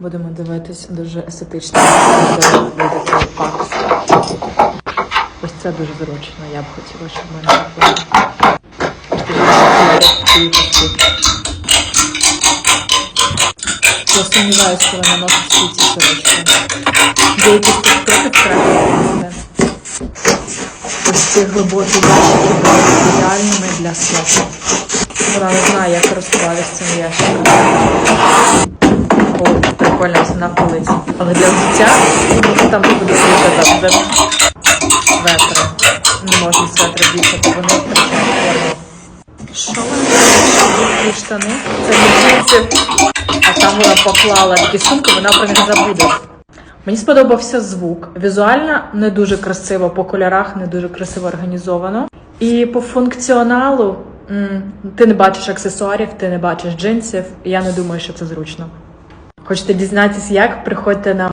Будемо дивитись дуже естетично. Ось це дуже зручно. Я б хотіла, щоб в мене було. Я сумніваюся, що вона носить всі ці сорочки. Деякі структури треба Ось ці глибокі ящики будуть ідеальними для свята. Вона не знає, як користуватися цим ящиком. О, прикольно, на полиці. Але для взуття там буде сидіти там светри. Не можна светри вішати, вони втрачають. Що вона ці штани? Це джинси, а там вона поклала такі сумки, вона про них забуде. Мені сподобався звук. Візуально не дуже красиво, по кольорах не дуже красиво організовано. І по функціоналу ти не бачиш аксесуарів, ти не бачиш джинсів. Я не думаю, що це зручно. Хочете дізнатися, як? Приходьте на